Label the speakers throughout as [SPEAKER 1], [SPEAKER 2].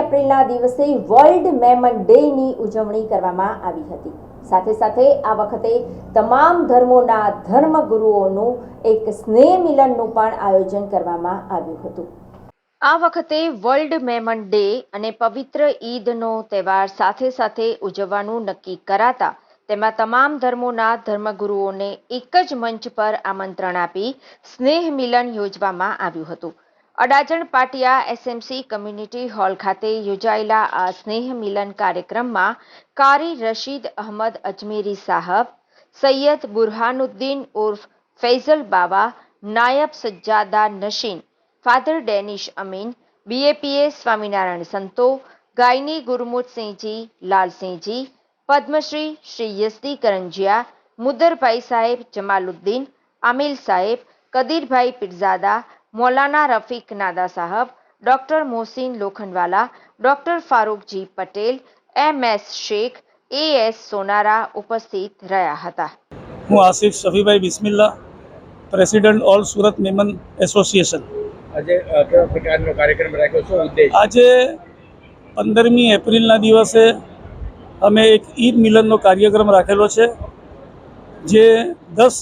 [SPEAKER 1] એપ્રિલના દિવસે વર્લ્ડ મેમન ડેની ઉજવણી કરવામાં આવી હતી. સાથે સાથે આ વખતે તમામ ધર્મોના ધર્મગુરુઓનું એક સ્નેહ મિલનનું પણ આયોજન કરવામાં આવ્યું હતું. આ વખતે વર્લ્ડ મેમન ડે અને પવિત્ર ઈદનો તહેવાર સાથે સાથે ઉજવવાનું નક્કી કરાતા તેમાં તમામ ધર્મોના ધર્મગુરુઓને એક જ મંચ પર આમંત્રણ આપી સ્નેહ મિલન યોજવામાં આવ્યું હતું. Adajan Patiya SMC community hall ખાતે યોજાયેલા આ સ્નેહ મિલન કાર્યક્રમમાં કારી રશીદ અહમદ અજમેરી સાહબ, સૈયદ બુરહાનુદ્દીન ઉર્ફ ફૈઝલ બાવા, નાયબ સજ્જાદા નશીન, ફાધર ડેનિશ અમીન બીએપીએ સ્વામિનારાયણ સંતો, ગાયની ગુરમુતસિંહજી લાલસિંહજી પદ્મશ્રી શ્રી યસદી કરંજિયા, મુદરભાઈ સાહેબ જમાલુદ્દીન, આમિલ સાહેબ, કદીરભાઈ પીરઝાદા મૌલાના રફીક નાદા સાહબ doctor Mohsin Lokhandwala doctor Farookji Patel M S Shaikh A S Sonara ઉપસ્થિત રહ્યા હતા.
[SPEAKER 2] હું Asif Shafibhai Bismilla president all Surat Memon association.
[SPEAKER 3] આજે કેવા પ્રકારનો કાર્યક્રમ રાખ્યો છે? ઉદ્દેશ?
[SPEAKER 2] આજે પંદરમી એપ્રિલના દિવસે અમે એક ઈદ મિલનનો કાર્યક્રમ રાખેલો છે. જે દસ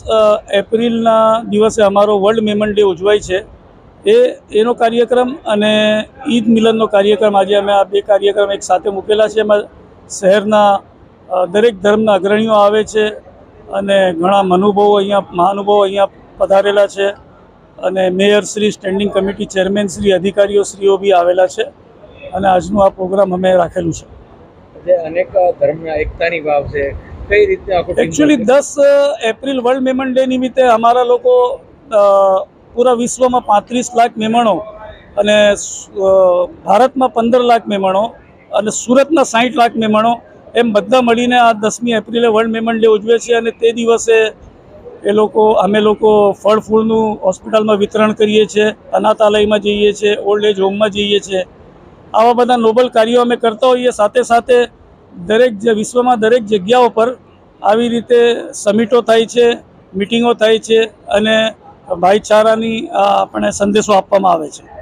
[SPEAKER 2] એપ્રિલના દિવસે અમારો વર્લ્ડ મેમન ડે ઉજવાય છે, એ, એનો કાર્યક્રમ અને ઈદ મિલનનો કાર્યક્રમ, આજે અમે આ બે કાર્યક્રમ એક સાથે મૂકેલા છે. એમાં શહેરના દરેક ધર્મના અગ્રણીઓ આવે છે અને ઘણા મનુભવો અહીંયા, મહાનુભવો અહીંયા પધારેલા છે અને mayor Shri, standing committee chairman Shri, અધિકારીઓ શ્રીઓ બી આવેલા છે અને આજનું આ પ્રોગ્રામ અમે રાખેલું છે.
[SPEAKER 3] અનેક ધર્મના એકતાની ભાવ છે કઈ રીતે
[SPEAKER 2] એકચ્યુઅલી દસ એપ્રિલ વર્લ્ડ મેમન ડે નિમિત્તે અમારા લોકો પૂરા વિશ્વમાં પાંત્રીસ લાખ મેમણો અને ભારતમાં પંદર લાખ મેમણો અને સુરતના સાઠ લાખ મેમણો એમ બધા મળીને આ દસમી એપ્રિલે વર્લ્ડ મેમન ડે ઉજવે છે અને તે દિવસે એ લોકો અમે લોકો ફળ ફૂલનું હોસ્પિટલમાં વિતરણ કરીએ છીએ અનાથાલયમાં જઈએ છીએ ઓલ્ડ એજ હોમમાં જઈએ છીએ. આવા બધા નોબલ કાર્યો અમે કરતા હોઈએ. સાથે સાથે દરેક જે વિશ્વમાં દરેક જગ્યાઓ પર આવી રીતે સમિટો થાય છે, મિટિંગો થાય છે અને ભાઈચારાની આપણે સંદેશો આપવામાં આવે છે.